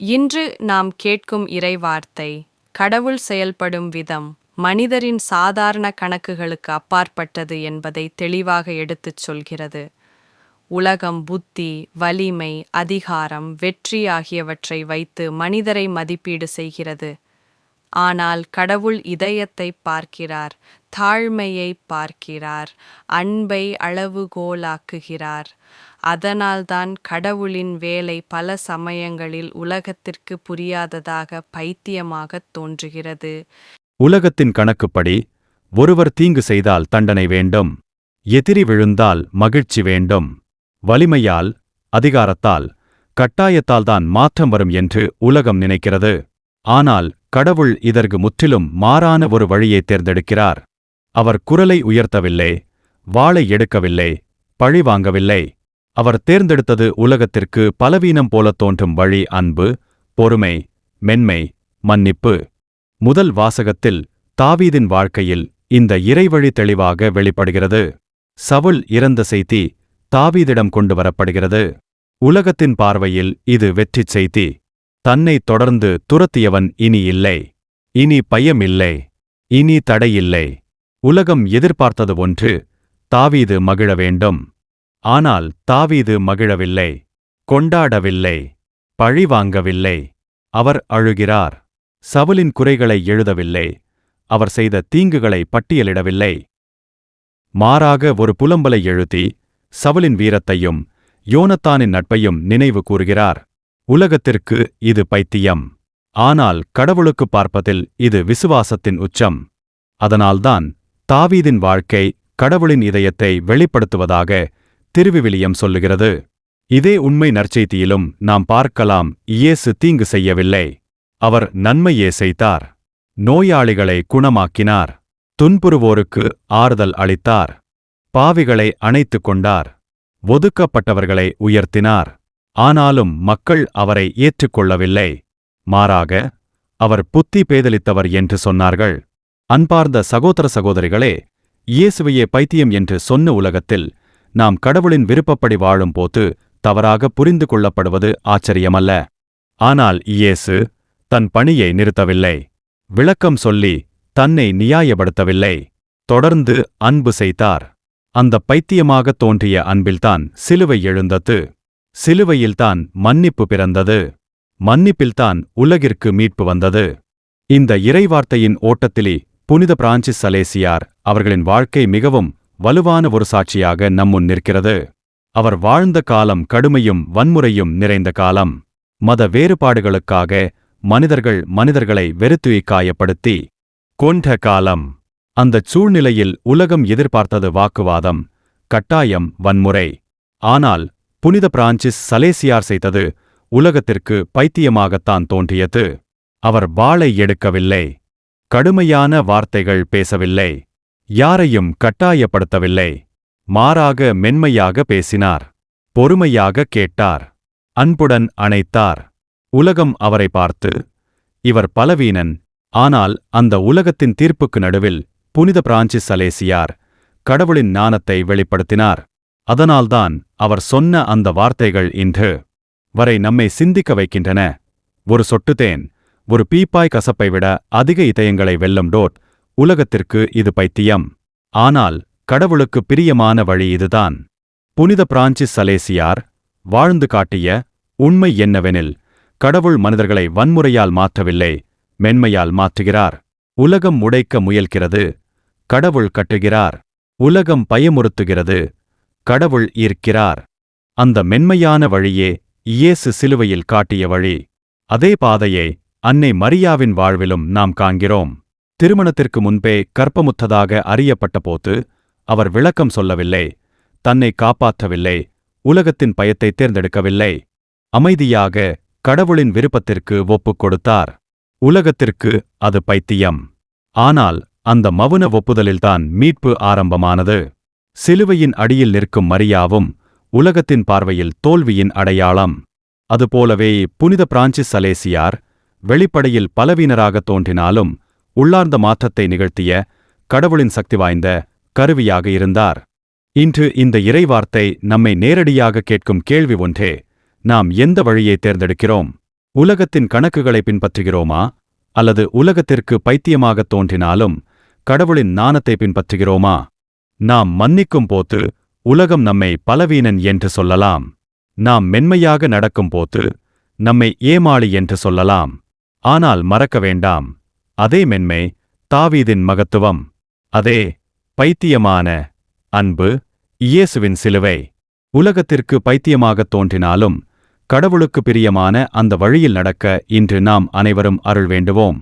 இன்று நாம் கேட்கும் இறைவார்த்தை கடவுள் செயல்படும் விதம் மனிதரின் சாதாரண கணக்குகளுக்கு அப்பாற்பட்டது என்பதை தெளிவாக எடுத்துச் சொல்கிறது. உலகம் புத்தி வலிமை அதிகாரம் வெற்றி ஆகியவற்றை வைத்து மனிதரை மதிப்பீடு செய்கிறது. ஆனால் கடவுள் இதயத்தை பார்க்கிறார் தாழ்மையை பார்க்கிறார் அன்பை அளவுகோலாக்குகிறார். அதனால்தான் கடவுளின் வேலை பல சமயங்களில் உலகத்திற்கு புரியாததாக பைத்தியமாகத் தோன்றுகிறது. உலகத்தின் கணக்குப்படி ஒருவர் தீங்கு செய்தால் தண்டனை வேண்டும் எதிரி விழுந்தால் மகிழ்ச்சி வேண்டும் வலிமையால் அதிகாரத்தால் கட்டாயத்தால்தான் மாற்றம் வரும் என்று உலகம் நினைக்கிறது. ஆனால் கடவுள் இதற்கு முற்றிலும் மாறான ஒரு வழியை தேர்ந்தெடுக்கிறார். அவர் குரலை உயர்த்தவில்லை வாளை எடுக்கவில்லை பழி வாங்கவில்லை. அவர் தேர்ந்தெடுத்தது உலகத்திற்கு பலவீனம் போலத் தோன்றும் வழி அன்பு பொறுமை மென்மை மன்னிப்பு. முதல் வாசகத்தில் தாவீதின் வாழ்க்கையில் இந்த இறைவழி தெளிவாக வெளிப்படுகிறது. சவுல் இறந்த செய்தி தாவீதிடம் கொண்டு வரப்படுகிறது. உலகத்தின் பார்வையில் இது வெற்றிச் செய்தி. தன்னை தொடர்ந்து துரத்தியவன் இனி இல்லை. இனி பயமில்லை. இனி தடையில்லை. உலகம் எதிர்பார்த்தது ஒன்று தாவீது மகிழ வேண்டும். ஆனால் தாவீது மகிழவில்லை கொண்டாடவில்லை பழிவாங்கவில்லை அவர் அழுகிறார் சவுலின் குறைகளை எழுதவில்லை அவர் செய்த தீங்குகளை பட்டியலிடவில்லை. மாறாக ஒரு புலம்பலை எழுதி சவுலின் வீரத்தையும் யோனத்தானின் நட்பையும் நினைவு கூறுகிறார். உலகத்திற்கு இது பைத்தியம். ஆனால் கடவுளுக்கு பார்ப்பதில் இது விசுவாசத்தின் உச்சம். அதனால்தான் தாவீதின் வாழ்க்கை கடவுளின் இதயத்தை வெளிப்படுத்துவதாக திருவிவிலியம் சொல்லுகிறது. இதே உண்மை நற்செய்தியிலும் நாம் பார்க்கலாம் இயேசு தீங்கு செய்யவில்லை. அவர் நன்மையே செய்தார். நோயாளிகளை குணமாக்கினார். துன்புறுவோருக்கு ஆறுதல் அளித்தார். பாவிகளை அணைத்துக் கொண்டார். ஒதுக்கப்பட்டவர்களை உயர்த்தினார். ஆனாலும் மக்கள் அவரை ஏற்றுக்கொள்ளவில்லை. மாறாக அவர் புத்தி பேதலித்தவர் என்று சொன்னார்கள். அன்பார்ந்த சகோதர சகோதரிகளே இயேசுவையே பைத்தியம் என்று சொன்ன உலகத்தில் நாம் கடவுளின் விருப்பப்படி வாழும்போது தவறாக புரிந்து கொள்ளப்படுவது ஆச்சரியமல்ல. ஆனால் இயேசு தன் பணியை நிறுத்தவில்லை. விளக்கம் சொல்லி தன்னை நியாயப்படுத்தவில்லை. தொடர்ந்து அன்பு செய்தார். அந்த பைத்தியமாகத் தோன்றிய அன்பில்தான் சிலுவை எழுந்தது. சிலுவையில்தான் மன்னிப்பு பிறந்தது. மன்னிப்பில்தான் உலகிற்கு மீட்பு வந்தது. இந்த இறைவார்த்தையின் ஓட்டத்திலே புனித பிரான்சிஸ் சலேசியார் அவர்களின் வாழ்க்கை மிகவும் வலுவான ஒரு சாட்சியாக நம்முன் நிற்கிறது. அவர் வாழ்ந்த காலம் கடுமையும் வன்முறையும் நிறைந்த காலம். மத வேறுபாடுகளுக்காக மனிதர்கள் மனிதர்களை வெறுத்துயை காயப்படுத்தி கொண்ட காலம். அந்தச் சூழ்நிலையில் உலகம் எதிர்பார்த்தது வாக்குவாதம் கட்டாயம் வன்முறை. ஆனால் புனித பிரான்சிஸ் சலேசியார் செய்தது உலகத்திற்கு பைத்தியமாகத்தான் தோன்றியது. அவர் வாளை எடுக்கவில்லை. கடுமையான வார்த்தைகள் பேசவில்லை. யாரையும் கட்டாயப்படுத்தவில்லை. மாறாக மென்மையாக பேசினார். பொறுமையாக கேட்டார். அன்புடன் அணைத்தார். உலகம் அவரை பார்த்து இவர் பலவீனன். ஆனால் அந்த உலகத்தின் தீர்ப்புக்கு நடுவில் புனித பிரான்சிஸ் சலேசியார் கடவுளின் ஞானத்தை வெளிப்படுத்தினார். அதனால்தான் அவர் சொன்ன அந்த வார்த்தைகள் இன்று வரை நம்மை சிந்திக்க வைக்கின்றன. ஒரு சொட்டுதேன் ஒரு பீப்பாய் கசப்பை விட அதிக இதயங்களை வெல்லும் டோட் உலகத்திற்கு இது பைத்தியம். ஆனால் கடவுளுக்கு பிரியமான வழி இதுதான். புனித பிரான்சிஸ் சலேசியார் வாழ்ந்து காட்டிய உண்மை என்னவெனில் கடவுள் மனிதர்களை வன்முறையால் மாற்றவில்லை மென்மையால் மாற்றுகிறார். உலகம் உடைக்க முயல்கிறது கடவுள் கட்டுகிறார். உலகம் பயமுறுத்துகிறது கடவுள் ஈர்க்கிறார். அந்த மென்மையான வழியே இயேசு சிலுவையில் காட்டிய வழி. அதே பாதையை அன்னை மரியாவின் வாழ்விலும் நாம் காண்கிறோம். திருமணத்திற்கு முன்பே கற்பமுத்ததாக அறியப்பட்டபோது அவர் விளக்கம் சொல்லவில்லை தன்னை காப்பாற்றவில்லை உலகத்தின் பயத்தை தேர்ந்தெடுக்கவில்லை. அமைதியாக கடவுளின் விருப்பத்திற்கு ஒப்புக் கொடுத்தார். உலகத்திற்கு அது பைத்தியம். ஆனால் அந்த மவுன ஒப்புதலில்தான் மீட்பு ஆரம்பமானது. சிலுவையின் அடியில் நிற்கும் மரியாவும் உலகத்தின் பார்வையில் தோல்வியின் அடையாளம். அதுபோலவே புனித பிரான்சிஸ் சலேசியார் வெளிப்படையில் பலவீனராக தோன்றினாலும் உள்ளார்ந்த மாற்றத்தை நிகழ்த்திய கடவுளின் சக்தி வாய்ந்த கருவியாக இருந்தார். இன்று இந்த இறைவார்த்தை நம்மை நேரடியாக கேட்கும் கேள்வி ஒன்றே நாம் எந்த வழியை தேர்ந்தெடுக்கிறோம்? உலகத்தின் கணக்குகளை பின்பற்றுகிறோமா? அல்லது உலகத்திற்கு பைத்தியமாகத் தோன்றினாலும் கடவுளின் நாணத்தை பின்பற்றுகிறோமா? நாம் மன்னிக்கும் போது உலகம் நம்மை பலவீனன் என்று சொல்லலாம். நாம் மென்மையாக நடக்கும் போது நம்மை ஏமாளி என்று சொல்லலாம். ஆனால் மறக்க வேண்டாம். அதே மென்மை தாவீதின் மகத்துவம். அதே பைத்தியமான அன்பு இயேசுவின் சிலுவை. உலகத்திற்கு பைத்தியமாகத் தோன்றினாலும் கடவுளுக்கு பிரியமான அந்த வழியில் நடக்க இன்று நாம் அனைவரும் அருள் வேண்டுவோம்.